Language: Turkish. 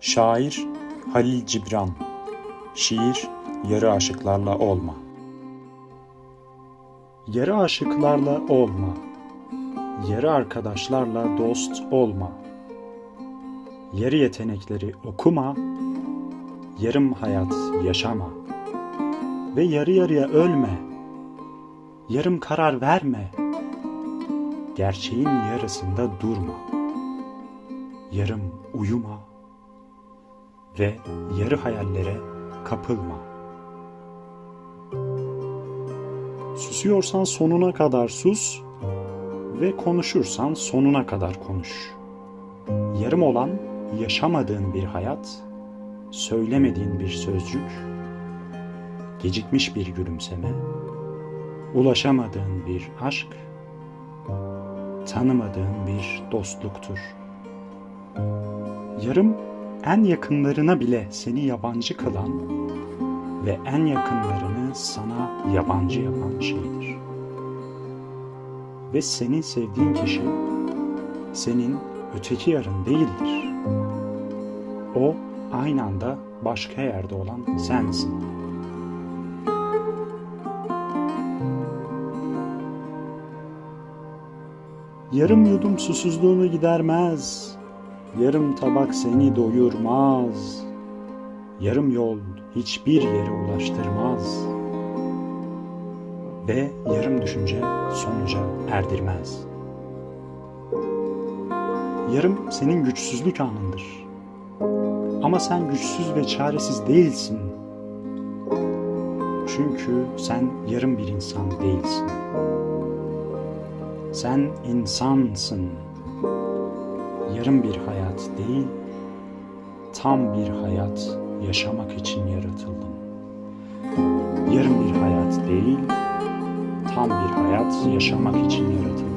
Şair Halil Cibran. Şiir Yarı aşıklarla olma. Yarı aşıklarla olma. Yarı arkadaşlarla dost olma. Yarı yetenekleri okuma. Yarım hayat yaşama. Ve yarı yarıya ölme. Yarım karar verme. Gerçeğin yarısında durma. Yarım uyuma ve yarı hayallere kapılma. Susuyorsan sonuna kadar sus ve konuşursan sonuna kadar konuş. Yarım olan yaşamadığın bir hayat, söylemediğin bir sözcük, gecikmiş bir gülümseme, ulaşamadığın bir aşk, tanımadığın bir dostluktur. Yarım en yakınlarına bile seni yabancı kılan ve en yakınlarını sana yabancı yapan şeydir. Ve senin sevdiğin kişi senin öteki yarın değildir. O aynı anda başka yerde olan sensin. Yarım yudum susuzluğunu gidermez. Yarım tabak seni doyurmaz. Yarım yol hiçbir yere ulaştırmaz. Ve yarım düşünce sonuca erdirmez. Yarım senin güçsüzlük anındır. Ama sen güçsüz ve çaresiz değilsin. Çünkü sen yarım bir insan değilsin. Sen insansın yarım bir hayat değil, tam bir hayat yaşamak için yaratıldın. Yarım bir hayat değil, tam bir hayat yaşamak için yaratıldın.